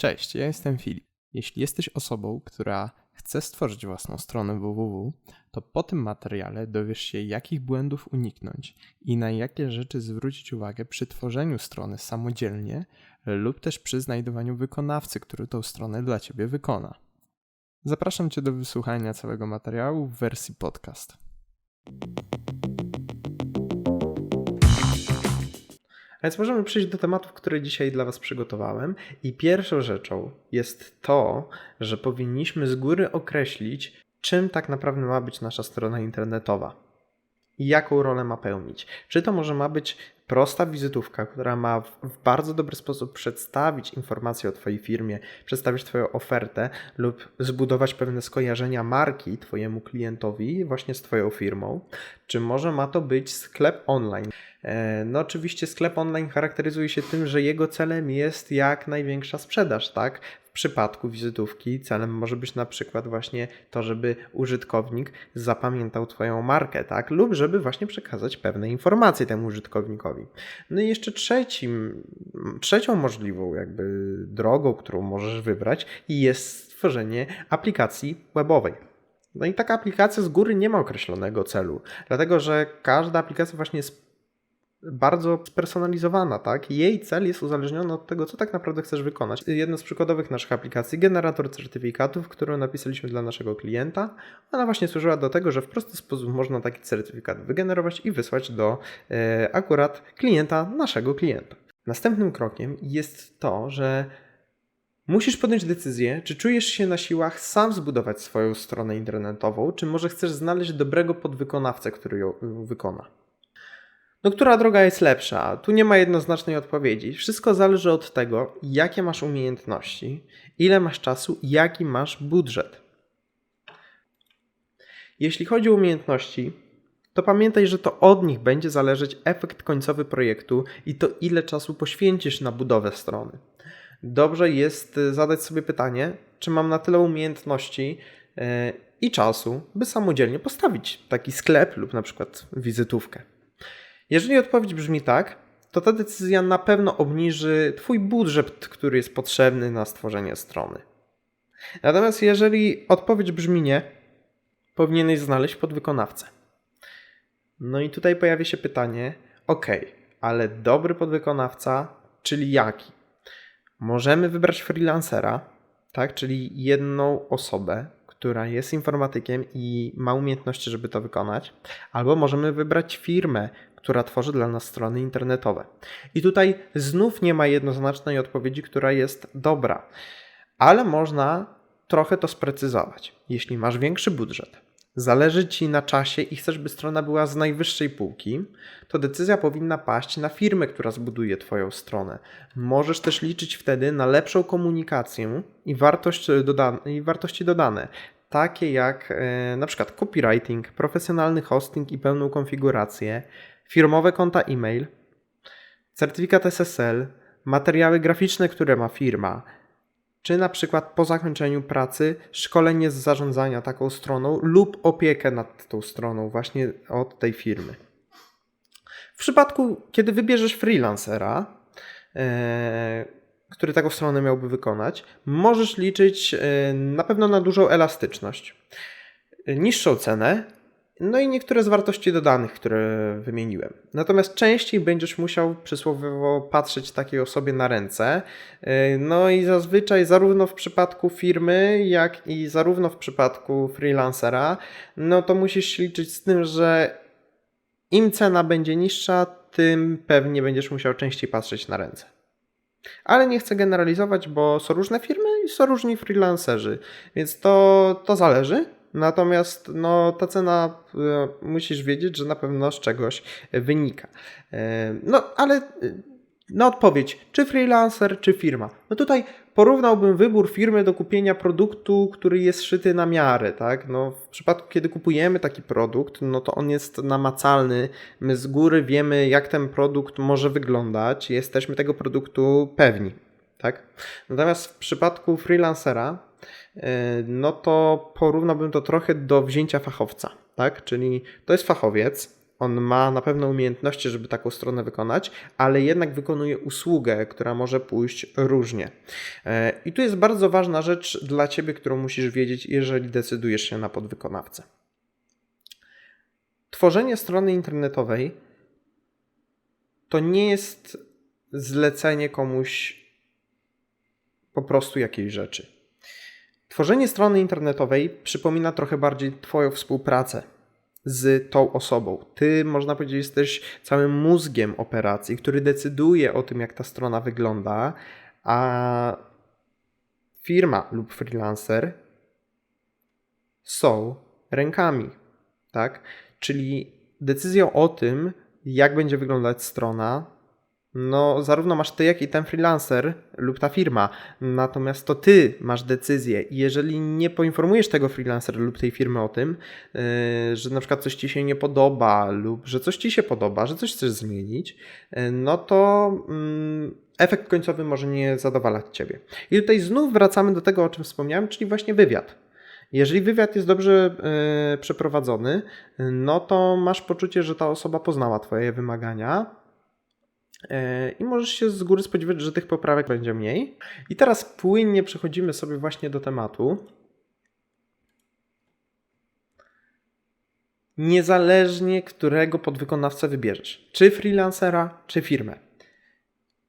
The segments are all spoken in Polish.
Cześć, ja jestem Filip. Jeśli jesteś osobą, która chce stworzyć własną stronę www, to po tym materiale dowiesz się, jakich błędów uniknąć i na jakie rzeczy zwrócić uwagę przy tworzeniu strony samodzielnie lub też przy znajdowaniu wykonawcy, który tą stronę dla ciebie wykona. Zapraszam Cię do wysłuchania całego materiału w wersji podcast. Więc możemy przejść do tematów, które dzisiaj dla Was przygotowałem. I pierwszą rzeczą jest to, że powinniśmy z góry określić, czym tak naprawdę ma być nasza strona internetowa i jaką rolę ma pełnić. Czy to może ma być prosta wizytówka, która ma w bardzo dobry sposób przedstawić informacje o Twojej firmie, przedstawić Twoją ofertę lub zbudować pewne skojarzenia marki Twojemu klientowi właśnie z Twoją firmą, czy może ma to być sklep online. E, no oczywiście sklep online charakteryzuje się tym, że jego celem jest jak największa sprzedaż, tak? W przypadku wizytówki celem może być na przykład właśnie to, żeby użytkownik zapamiętał Twoją markę, tak? Lub żeby właśnie przekazać pewne informacje temu użytkownikowi. No i jeszcze trzecim, trzecią możliwą jakby drogą, którą możesz wybrać jest stworzenie aplikacji webowej. No i taka aplikacja z góry nie ma określonego celu, dlatego że każda aplikacja właśnie jest bardzo spersonalizowana, tak? Jej cel jest uzależniony od tego, co tak naprawdę chcesz wykonać. Jedna z przykładowych naszych aplikacji, generator certyfikatów, którą napisaliśmy dla naszego klienta, ona właśnie służyła do tego, że w prosty sposób można taki certyfikat wygenerować i wysłać do e, akurat klienta, naszego klienta. Następnym krokiem jest to, że Musisz podjąć decyzję, czy czujesz się na siłach sam zbudować swoją stronę internetową, czy może chcesz znaleźć dobrego podwykonawcę, który ją wykona. No, która droga jest lepsza? Tu nie ma jednoznacznej odpowiedzi. Wszystko zależy od tego, jakie masz umiejętności, ile masz czasu jaki masz budżet. Jeśli chodzi o umiejętności, to pamiętaj, że to od nich będzie zależeć efekt końcowy projektu i to, ile czasu poświęcisz na budowę strony. Dobrze jest y, zadać sobie pytanie, czy mam na tyle umiejętności yy, i czasu, by samodzielnie postawić taki sklep lub na przykład wizytówkę. Jeżeli odpowiedź brzmi tak, to ta decyzja na pewno obniży Twój budżet, który jest potrzebny na stworzenie strony. Natomiast jeżeli odpowiedź brzmi nie, powinieneś znaleźć podwykonawcę. No i tutaj pojawia się pytanie: OK, ale dobry podwykonawca, czyli jaki? Możemy wybrać freelancera, tak, czyli jedną osobę, która jest informatykiem i ma umiejętności, żeby to wykonać, albo możemy wybrać firmę, która tworzy dla nas strony internetowe. I tutaj znów nie ma jednoznacznej odpowiedzi, która jest dobra, ale można trochę to sprecyzować. Jeśli masz większy budżet, zależy Ci na czasie i chcesz, by strona była z najwyższej półki, to decyzja powinna paść na firmę, która zbuduje Twoją stronę. Możesz też liczyć wtedy na lepszą komunikację i, wartość dodane, i wartości dodane, takie jak e, na przykład copywriting, profesjonalny hosting i pełną konfigurację, firmowe konta e-mail, certyfikat SSL, materiały graficzne, które ma firma, czy na przykład po zakończeniu pracy szkolenie z zarządzania taką stroną lub opiekę nad tą stroną właśnie od tej firmy. W przypadku, kiedy wybierzesz freelancera, e, który taką stronę miałby wykonać, możesz liczyć e, na pewno na dużą elastyczność, niższą cenę no i niektóre z wartości dodanych, które wymieniłem. Natomiast częściej będziesz musiał przysłowiowo patrzeć takiej osobie na ręce. Y, no i zazwyczaj zarówno w przypadku firmy, jak i zarówno w przypadku freelancera, no to musisz się liczyć z tym, że im cena będzie niższa, tym pewnie będziesz musiał częściej patrzeć na ręce. Ale nie chcę generalizować, bo są różne firmy i są różni freelancerzy, więc to, to zależy. Natomiast no, ta cena e, musisz wiedzieć, że na pewno z czegoś wynika. E, no ale e, na odpowiedź, czy freelancer, czy firma. No tutaj porównałbym wybór firmy do kupienia produktu, który jest szyty na miarę, tak? No, w przypadku, kiedy kupujemy taki produkt, no to on jest namacalny. My z góry wiemy, jak ten produkt może wyglądać, jesteśmy tego produktu pewni, tak? Natomiast w przypadku freelancera, no to porównałbym to trochę do wzięcia fachowca, tak? Czyli to jest fachowiec, on ma na pewno umiejętności, żeby taką stronę wykonać, ale jednak wykonuje usługę, która może pójść różnie. E, I tu jest bardzo ważna rzecz dla Ciebie, którą musisz wiedzieć, jeżeli decydujesz się na podwykonawcę. Tworzenie strony internetowej to nie jest zlecenie komuś po prostu jakiejś rzeczy. Tworzenie strony internetowej przypomina trochę bardziej Twoją współpracę z tą osobą. Ty, można powiedzieć, jesteś całym mózgiem operacji, który decyduje o tym, jak ta strona wygląda, a firma lub freelancer są rękami, tak? Czyli decyzją o tym, jak będzie wyglądać strona, no, zarówno masz ty, jak i ten freelancer lub ta firma. Natomiast to ty masz decyzję i jeżeli nie poinformujesz tego freelancera lub tej firmy o tym, yy, że na przykład coś ci się nie podoba lub że coś ci się podoba, że coś chcesz zmienić, yy, no to yy, efekt końcowy może nie zadowalać ciebie. I tutaj znów wracamy do tego, o czym wspomniałem, czyli właśnie wywiad. Jeżeli wywiad jest dobrze yy, przeprowadzony, no to masz poczucie, że ta osoba poznała Twoje wymagania, E, i możesz się z góry spodziewać, że tych poprawek będzie mniej. I teraz płynnie przechodzimy sobie właśnie do tematu. Niezależnie którego podwykonawcę wybierzesz, czy freelancera, czy firmę,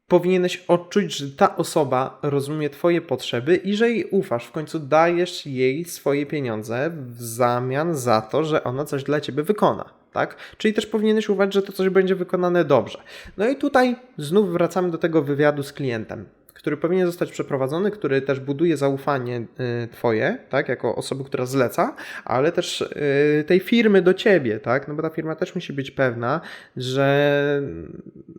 powinieneś odczuć, że ta osoba rozumie Twoje potrzeby i że jej ufasz. W końcu dajesz jej swoje pieniądze w zamian za to, że ona coś dla Ciebie wykona tak? Czyli też powinieneś uważać, że to coś będzie wykonane dobrze. No i tutaj znów wracamy do tego wywiadu z klientem, który powinien zostać przeprowadzony, który też buduje zaufanie y, Twoje, tak, jako osoby, która zleca, ale też y, tej firmy do Ciebie, tak, no bo ta firma też musi być pewna, że,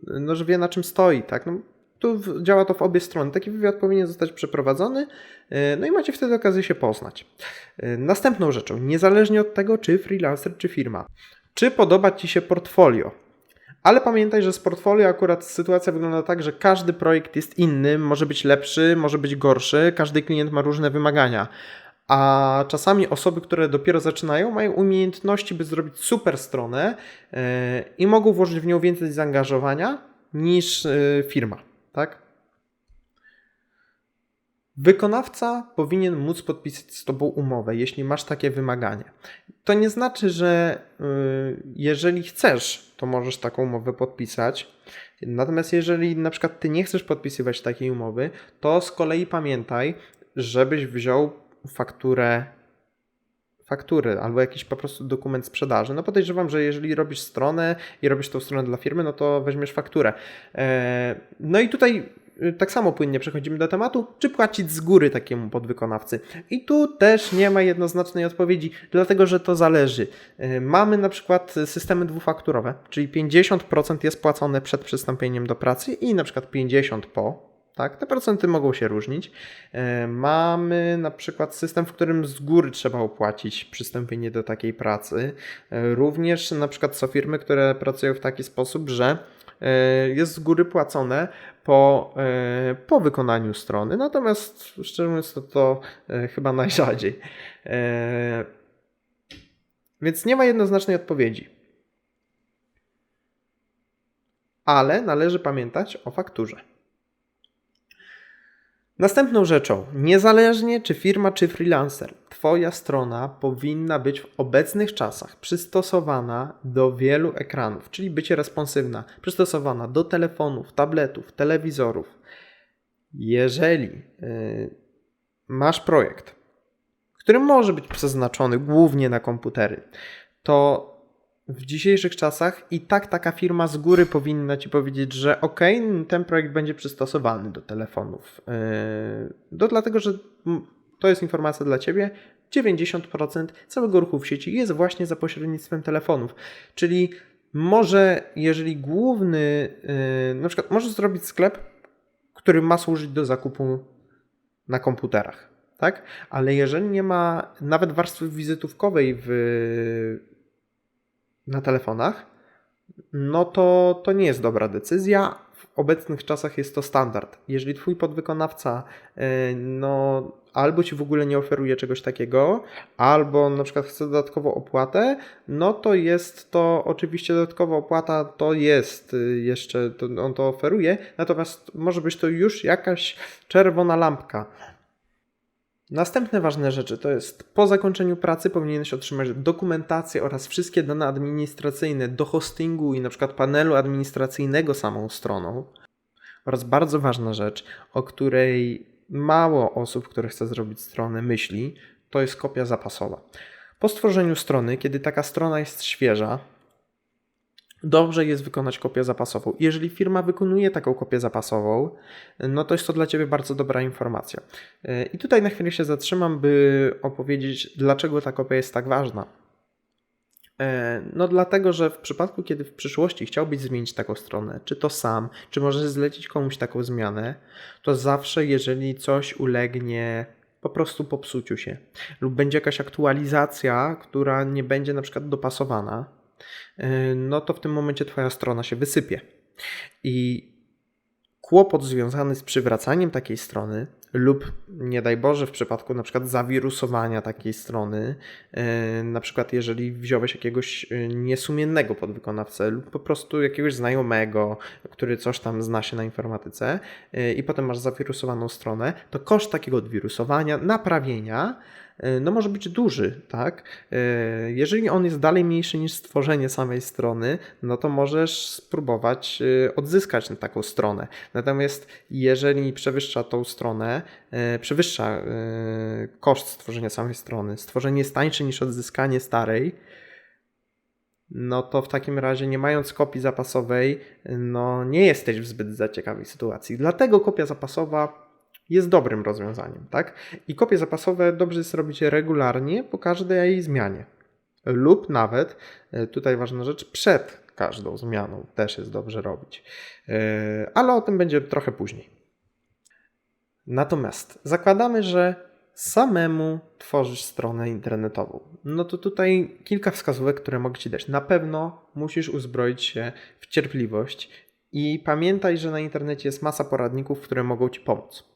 no, że wie na czym stoi, tak, no, tu działa to w obie strony. Taki wywiad powinien zostać przeprowadzony, y, no i macie wtedy okazję się poznać. Następną rzeczą, niezależnie od tego, czy freelancer, czy firma, czy podoba Ci się portfolio. Ale pamiętaj, że z portfolio akurat sytuacja wygląda tak, że każdy projekt jest inny, może być lepszy, może być gorszy, każdy klient ma różne wymagania. A czasami osoby, które dopiero zaczynają, mają umiejętności, by zrobić super stronę yy, i mogą włożyć w nią więcej zaangażowania niż yy, firma. Tak? Wykonawca powinien móc podpisać z Tobą umowę, jeśli masz takie wymaganie. To nie znaczy, że y, jeżeli chcesz, to możesz taką umowę podpisać. Natomiast jeżeli na przykład Ty nie chcesz podpisywać takiej umowy, to z kolei pamiętaj, żebyś wziął fakturę faktury albo jakiś po prostu dokument sprzedaży. No podejrzewam, że jeżeli robisz stronę i robisz tą stronę dla firmy, no to weźmiesz fakturę. E, no i tutaj tak samo płynnie przechodzimy do tematu, czy płacić z góry takiemu podwykonawcy. I tu też nie ma jednoznacznej odpowiedzi, dlatego że to zależy. Y, mamy na przykład systemy dwufakturowe, czyli 50% jest płacone przed przystąpieniem do pracy i na przykład 50% po. Tak, te procenty mogą się różnić. Y, mamy na przykład system, w którym z góry trzeba opłacić przystąpienie do takiej pracy. Również na przykład są firmy, które pracują w taki sposób, że jest z góry płacone po, e, po wykonaniu strony. Natomiast szczerze mówiąc, to, to e, chyba najrzadziej. E, więc nie ma jednoznacznej odpowiedzi. Ale należy pamiętać o fakturze. Następną rzeczą, niezależnie czy firma, czy freelancer, Twoja strona powinna być w obecnych czasach przystosowana do wielu ekranów, czyli bycie responsywna, przystosowana do telefonów, tabletów, telewizorów. Jeżeli yy, masz projekt, który może być przeznaczony głównie na komputery, to w dzisiejszych czasach i tak taka firma z góry powinna ci powiedzieć, że ok, ten projekt będzie przystosowany do telefonów. Yy, to dlatego, że to jest informacja dla ciebie. 90% całego ruchu w sieci jest właśnie za pośrednictwem telefonów. Czyli może, jeżeli główny, yy, na przykład, możesz zrobić sklep, który ma służyć do zakupu na komputerach, tak? Ale jeżeli nie ma nawet warstwy wizytówkowej w na telefonach, no to to nie jest dobra decyzja. obecnych czasach jest to standard. Jeżeli twój podwykonawca e, no, albo ci w ogóle nie oferuje czegoś takiego, albo na przykład chce dodatkową opłatę, no to jest to oczywiście dodatkowa opłata to jest y, jeszcze, to on to oferuje, natomiast może być to już jakaś czerwona lampka. Następne ważne rzeczy to jest po zakończeniu pracy powinieneś otrzymać dokumentację oraz wszystkie dane administracyjne do hostingu i przykład panelu administracyjnego samą stroną. Oraz bardzo ważna rzecz, o której mało osób, które chce zrobić stronę, myśli, to jest kopia zapasowa. Po stworzeniu strony, kiedy taka strona jest świeża, dobrze jest wykonać kopię zapasową. Jeżeli firma wykonuje taką kopię zapasową, no to jest to dla Ciebie bardzo dobra informacja. I tutaj na chwilę się zatrzymam, by opowiedzieć, dlaczego ta kopia jest tak ważna. No dlatego, że w przypadku, kiedy w przyszłości chciałbyś zmienić taką stronę, czy to sam, czy możesz zlecić komuś taką zmianę, to zawsze, jeżeli coś ulegnie po prostu popsuciu się, lub będzie jakaś aktualizacja, która nie będzie na przykład dopasowana, no to w tym momencie Twoja strona się wysypie. I kłopot związany z przywracaniem takiej strony lub nie daj Boże w przypadku na przykład zawirusowania takiej strony, yy, na przykład jeżeli wziąłeś jakiegoś yy, niesumiennego podwykonawcę lub po prostu jakiegoś znajomego, który coś tam zna się na informatyce i potem masz zawirusowaną stronę, to koszt takiego odwirusowania, naprawienia no może być duży, tak? Jeżeli on jest dalej mniejszy niż stworzenie samej strony, no to możesz spróbować odzyskać taką stronę. Natomiast jeżeli przewyższa tą stronę, przewyższa koszt stworzenia samej strony, stworzenie jest tańsze niż odzyskanie starej, no to w takim razie, nie mając kopii zapasowej, no nie jesteś w zbyt zaciekawej sytuacji. Dlatego kopia zapasowa jest dobrym rozwiązaniem, tak? I kopie zapasowe dobrze jest robić regularnie po każdej zmianie. Lub nawet, e, tutaj ważna rzecz, przed każdą zmianą też jest dobrze robić. E, ale o tym będzie trochę później. Natomiast zakładamy, że samemu tworzysz stronę internetową. No to tutaj kilka wskazówek, które mogę Ci dać. Na pewno musisz uzbroić się w cierpliwość i pamiętaj, że na internecie jest masa poradników, które mogą Ci pomóc.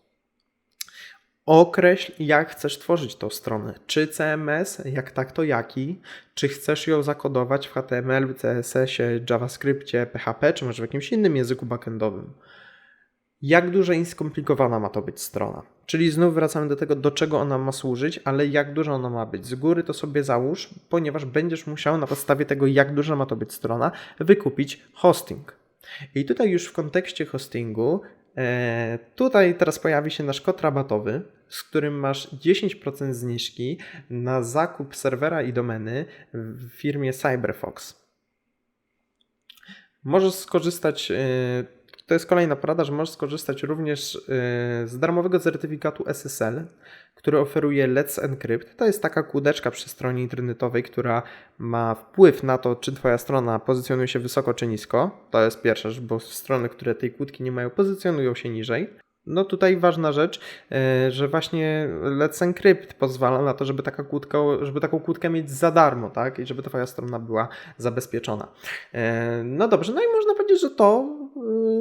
Określ, jak chcesz tworzyć tą stronę. Czy CMS, jak tak, to jaki? Czy chcesz ją zakodować w HTML, CSS, JavaScriptie, PHP, czy może w jakimś innym języku backendowym? Jak duża i skomplikowana ma to być strona? Czyli znów wracamy do tego, do czego ona ma służyć, ale jak duża ona ma być. Z góry to sobie załóż, ponieważ będziesz musiał na podstawie tego, jak duża ma to być strona, wykupić hosting. I tutaj już w kontekście hostingu tutaj teraz pojawi się nasz kod rabatowy, z którym masz 10% zniżki na zakup serwera i domeny w firmie CyberFox. Możesz skorzystać, e, to jest kolejna porada, że możesz skorzystać również e, z darmowego certyfikatu SSL, który oferuje Let's Encrypt. To jest taka kłódeczka przy stronie internetowej, która ma wpływ na to, czy Twoja strona pozycjonuje się wysoko czy nisko. To jest pierwsza rzecz, bo strony, które tej kłódki nie mają, pozycjonują się niżej. No tutaj ważna rzecz, e, że właśnie Let's Encrypt pozwala na to, żeby, taka kłódka, żeby taką kłódkę mieć za darmo, tak? I żeby Twoja strona była zabezpieczona. E, no dobrze, no i można powiedzieć, że to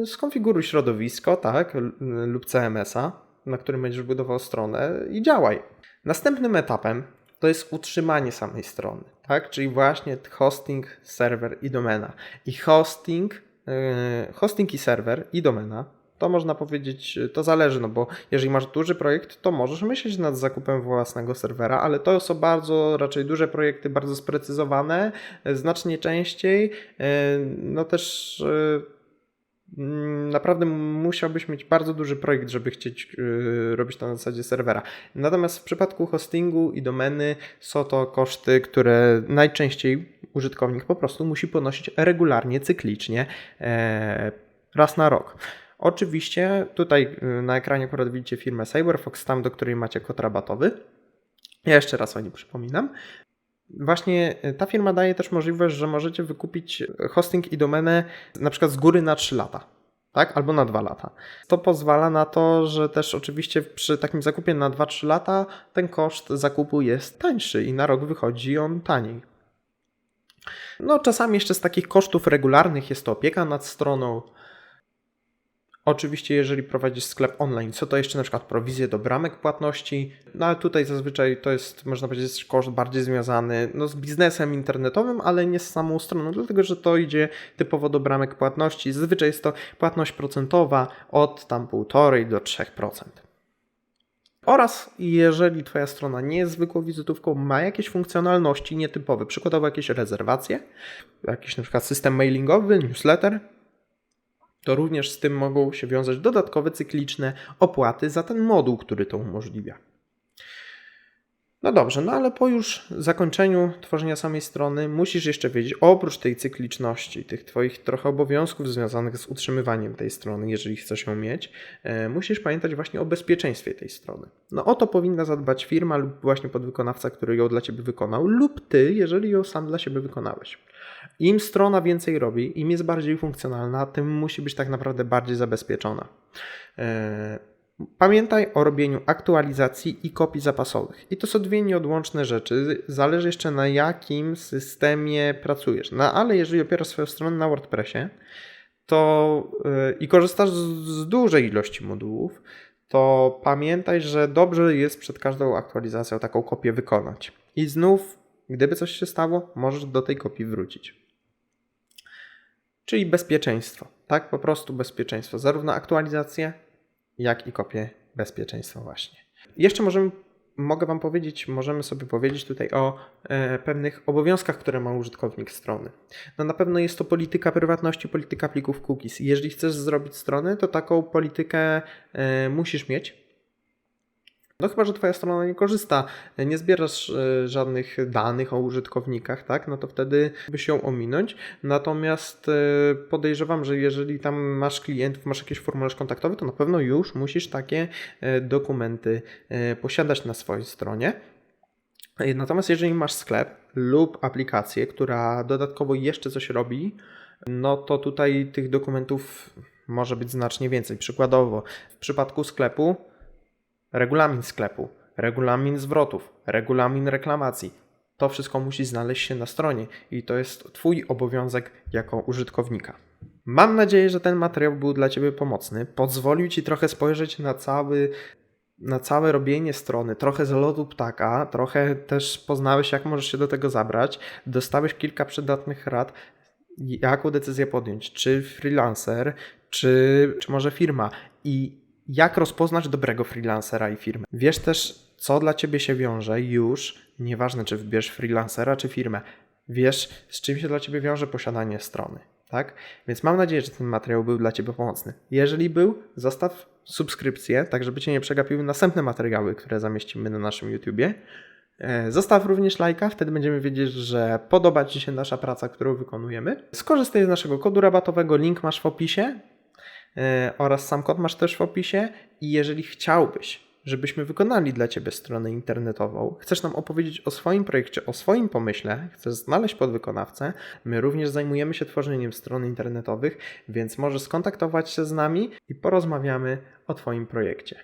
skonfiguruj środowisko, tak? Lub CMS-a na którym będziesz budował stronę i działaj. Następnym etapem to jest utrzymanie samej strony, tak? Czyli właśnie hosting, serwer i domena. I hosting, yy, hosting i serwer i domena to można powiedzieć, to zależy, no bo jeżeli masz duży projekt, to możesz myśleć nad zakupem własnego serwera, ale to są bardzo raczej duże projekty, bardzo sprecyzowane, znacznie częściej. Yy, no też naprawdę musiałbyś mieć bardzo duży projekt, żeby chcieć yy, robić to na zasadzie serwera. Natomiast w przypadku hostingu i domeny są to koszty, które najczęściej użytkownik po prostu musi ponosić regularnie, cyklicznie, e, raz na rok. Oczywiście tutaj yy, na ekranie akurat widzicie firmę CyberFox, tam do której macie kod rabatowy. Ja jeszcze raz o nim przypominam. Właśnie e, ta firma daje też możliwość, że możecie wykupić hosting i domenę na przykład z góry na 3 lata. Tak? Albo na 2 lata. To pozwala na to, że też oczywiście przy takim zakupie na 2-3 lata ten koszt zakupu jest tańszy i na rok wychodzi on taniej. No, czasami jeszcze z takich kosztów regularnych jest to opieka nad stroną, Oczywiście, jeżeli prowadzisz sklep online, co to jeszcze na przykład prowizje do bramek płatności, no ale tutaj zazwyczaj to jest, można powiedzieć, koszt bardziej związany no, z biznesem internetowym, ale nie z samą stroną, dlatego że to idzie typowo do bramek płatności. Zazwyczaj jest to płatność procentowa od tam 1,5 do 3%. Oraz jeżeli Twoja strona nie jest zwykłą wizytówką, ma jakieś funkcjonalności nietypowe, przykładowo jakieś rezerwacje, jakiś na przykład system mailingowy, newsletter, to również z tym mogą się wiązać dodatkowe cykliczne opłaty za ten moduł, który to umożliwia. No dobrze, no ale po już zakończeniu tworzenia samej strony musisz jeszcze wiedzieć, oprócz tej cykliczności, tych Twoich trochę obowiązków związanych z utrzymywaniem tej strony, jeżeli chcesz ją mieć, e, musisz pamiętać właśnie o bezpieczeństwie tej strony. No o to powinna zadbać firma lub właśnie podwykonawca, który ją dla Ciebie wykonał, lub Ty, jeżeli ją sam dla siebie wykonałeś. Im strona więcej robi, im jest bardziej funkcjonalna, tym musi być tak naprawdę bardziej zabezpieczona. E, Pamiętaj o robieniu aktualizacji i kopii zapasowych. I to są dwie nieodłączne rzeczy. Zależy jeszcze na jakim systemie pracujesz. No ale jeżeli opierasz swoją stronę na WordPressie to yy, i korzystasz z, z dużej ilości modułów, to pamiętaj, że dobrze jest przed każdą aktualizacją taką kopię wykonać. I znów, gdyby coś się stało, możesz do tej kopii wrócić. Czyli bezpieczeństwo. Tak, po prostu bezpieczeństwo. Zarówno aktualizacje, jak i kopię bezpieczeństwa właśnie. Jeszcze możemy, mogę Wam powiedzieć, możemy sobie powiedzieć tutaj o e, pewnych obowiązkach, które ma użytkownik strony. No na pewno jest to polityka prywatności, polityka plików cookies. Jeżeli chcesz zrobić stronę, to taką politykę e, musisz mieć. No chyba, że Twoja strona nie korzysta, nie zbierasz e, żadnych danych o użytkownikach, tak? No to wtedy byś ją ominąć. Natomiast e, podejrzewam, że jeżeli tam masz klientów, masz jakiś formularz kontaktowy, to na pewno już musisz takie e, dokumenty posiadać na swojej stronie. Natomiast jeżeli masz sklep lub aplikację, która dodatkowo jeszcze coś robi, no to tutaj tych dokumentów może być znacznie więcej. Przykładowo, w przypadku sklepu regulamin sklepu, regulamin zwrotów, regulamin reklamacji. To wszystko musi znaleźć się na stronie i to jest Twój obowiązek jako użytkownika. Mam nadzieję, że ten materiał był dla Ciebie pomocny. Pozwolił Ci trochę spojrzeć na cały na całe robienie strony, trochę z lotu ptaka, trochę też poznałeś, jak możesz się do tego zabrać, dostałeś kilka przydatnych rad, jaką decyzję podjąć, czy freelancer, czy, czy może firma. I jak rozpoznać dobrego freelancera i firmę. Wiesz też, co dla ciebie się wiąże już, nieważne czy wybierz freelancera czy firmę, wiesz, z czym się dla ciebie wiąże posiadanie strony. Tak? Więc mam nadzieję, że ten materiał był dla Ciebie pomocny. Jeżeli był, zostaw subskrypcję, tak żeby Cię nie przegapiły następne materiały, które zamieścimy na naszym YouTubie. E, zostaw również lajka, wtedy będziemy wiedzieć, że podoba Ci się nasza praca, którą wykonujemy. Skorzystaj z naszego kodu rabatowego, link masz w opisie. E, oraz sam kod masz też w opisie. I jeżeli chciałbyś, żebyśmy wykonali dla Ciebie stronę internetową, chcesz nam opowiedzieć o swoim projekcie, o swoim pomyśle, chcesz znaleźć podwykonawcę, my również zajmujemy się tworzeniem stron internetowych, więc możesz skontaktować się z nami i porozmawiamy o Twoim projekcie.